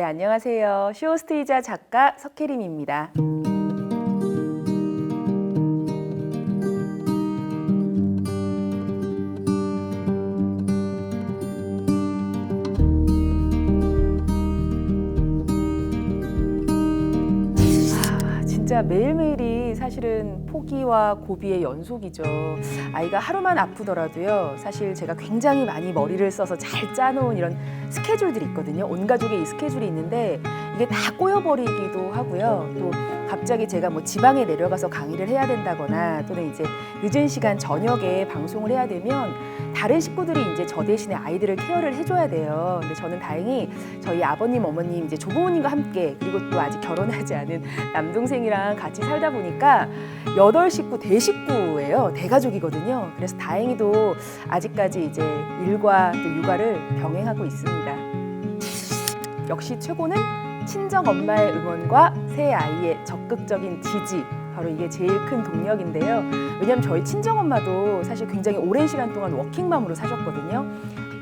안녕하세요. 쇼호스트이자 작가 석혜림입니다. 아, 사실은 포기와 고비의 연속이죠. 아이가 하루만 아프더라도요. 사실 제가 굉장히 많이 머리를 써서 잘 짜놓은 이런 스케줄들이 있거든요. 온 가족의 이 스케줄이 있는데 이게 다 꼬여버리기도 하고요. 또 갑자기 제가 뭐 지방에 내려가서 강의를 해야 된다거나 또는 이제 늦은 시간 저녁에 방송을 해야 되면 다른 식구들이 이제 저 대신에 아이들을 케어를 해줘야 돼요. 근데 저는 다행히 저희 아버님, 어머님, 이제 조부모님과 함께 그리고 또 아직 결혼하지 않은 남동생이랑 같이 살다 보니까 여덟 식구 대식구예요. 대가족이거든요. 그래서 다행히도 아직까지 이제 일과 또 육아를 병행하고 있습니다. 역시 최고는 친정 엄마의 응원과 새 아이의 적극적인 지지. 바로 이게 제일 큰 동력인데요. 왜냐하면 저희 친정 엄마도 사실 굉장히 오랜 시간 동안 워킹맘으로 사셨거든요.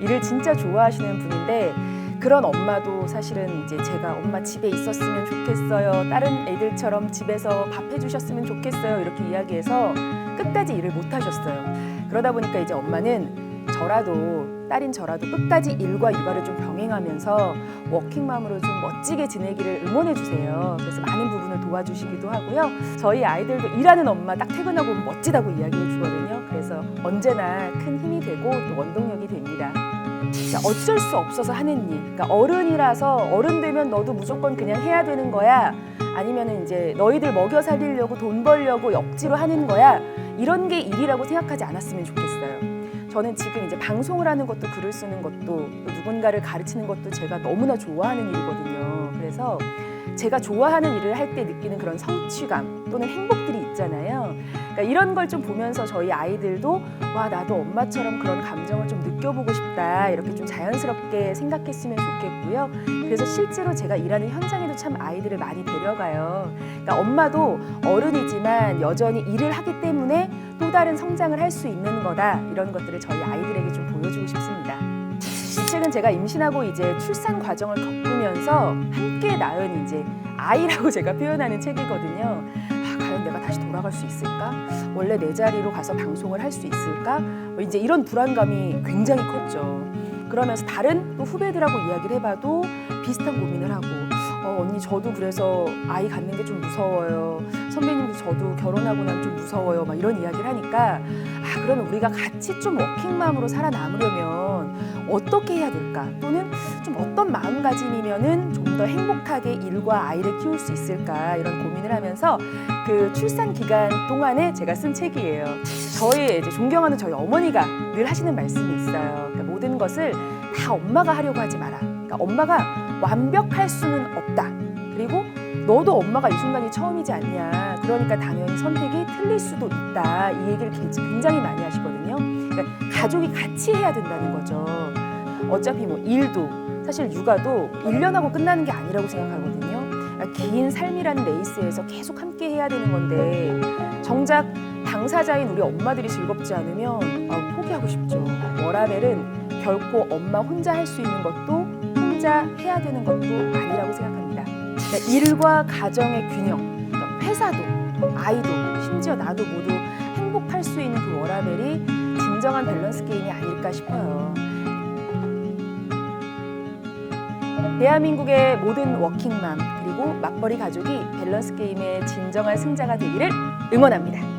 일을 진짜 좋아하시는 분인데 그런 엄마도 사실은 이제 제가 엄마 집에 있었으면 좋겠어요. 다른 애들처럼 집에서 밥 해주셨으면 좋겠어요. 이렇게 이야기해서 끝까지 일을 못 하셨어요. 그러다 보니까 이제 엄마는 저라도 딸인 저라도 끝까지 일과 육아를 좀 병행하면서 워킹맘으로 좀 멋지게 지내기를 응원해 주세요. 그래서 많은 부분을 도와주시기도 하고요. 저희 아이들도 일하는 엄마 딱 퇴근하고 멋지다고 이야기해 주거든요. 그래서 언제나 큰 힘이 되고 또 원동력이 됩니다. 진짜 어쩔 수 없어서 하는 일. 그러니까 어른이라서 어른 되면 너도 무조건 그냥 해야 되는 거야. 아니면은 이제 너희들 먹여 살리려고 돈 벌려고 억지로 하는 거야. 이런 게 일이라고 생각하지 않았으면 좋겠어요. 저는 지금 이제 방송을 하는 것도 글을 쓰는 것도 또 누군가를 가르치는 것도 제가 너무나 좋아하는 일이거든요. 그래서 제가 좋아하는 일을 할 때 느끼는 그런 성취감 또는 행복들이 있잖아요. 그러니까 이런 걸 좀 보면서 저희 아이들도 와 나도 엄마처럼 그런 감정을 좀 느껴보고 싶다 이렇게 좀 자연스럽게 생각했으면 좋겠고요. 그래서 실제로 제가 일하는 현장에도 참 아이들을 많이 데려가요. 그러니까 엄마도 어른이지만 여전히 일을 하기 때문에 또 다른 성장을 할 수 있는 거다 이런 것들을 저희 아이들에게 좀 보여주고 싶습니다. 이 책은 제가 임신하고 이제 출산 과정을 겪으면서 함께 낳은 이제 아이라고 제가 표현하는 책이거든요. 아, 과연 내가 다시 돌아갈 수 있을까? 원래 내 자리로 가서 방송을 할 수 있을까? 뭐 이제 이런 불안감이 굉장히 컸죠. 그러면서 다른 또 후배들하고 이야기를 해봐도 비슷한 고민을 하고 어, 언니 저도 그래서 아이 갖는 게 좀 무서워요. 선배님도 저도 결혼하고 나면 좀 무서워요. 막 이런 이야기를 하니까 아 그러면 우리가 같이 좀 워킹맘으로 살아남으려면 어떻게 해야 될까? 또는 좀 어떤 마음가짐이면은 좀 더 행복하게 일과 아이를 키울 수 있을까? 이런 고민을 하면서 그 출산 기간 동안에 제가 쓴 책이에요. 저희 이제 존경하는 저희 어머니가 늘 하시는 말씀이 있어요. 그러니까 모든 것을 다 엄마가 하려고 하지 마라. 그러니까 엄마가 완벽할 수는 없다. 그리고 너도 엄마가 이 순간이 처음이지 않냐. 그러니까 당연히 선택이 틀릴 수도 있다. 이 얘기를 굉장히 많이 하시거든요. 그러니까 가족이 같이 해야 된다는 거죠. 어차피 뭐 일도 사실 육아도 1년하고 끝나는 게 아니라고 생각하거든요. 그러니까 긴 삶이라는 레이스에서 계속 함께 해야 되는 건데 정작 당사자인 우리 엄마들이 즐겁지 않으면 아, 포기하고 싶죠. 워라벨은 결코 엄마 혼자 할 수 있는 것도 혼자 해야 되는 것도 아니라고 생각합니다. 그러니까 일과 가정의 균형, 그러니까 회사도 아이도 심지어 나도 모두 행복할 수 있는 그 워라벨이 진정한 밸런스 게임이 아닐까 싶어요. 대한민국의 모든 워킹맘 그리고 맞벌이 가족이 밸런스 게임의 진정한 승자가 되기를 응원합니다.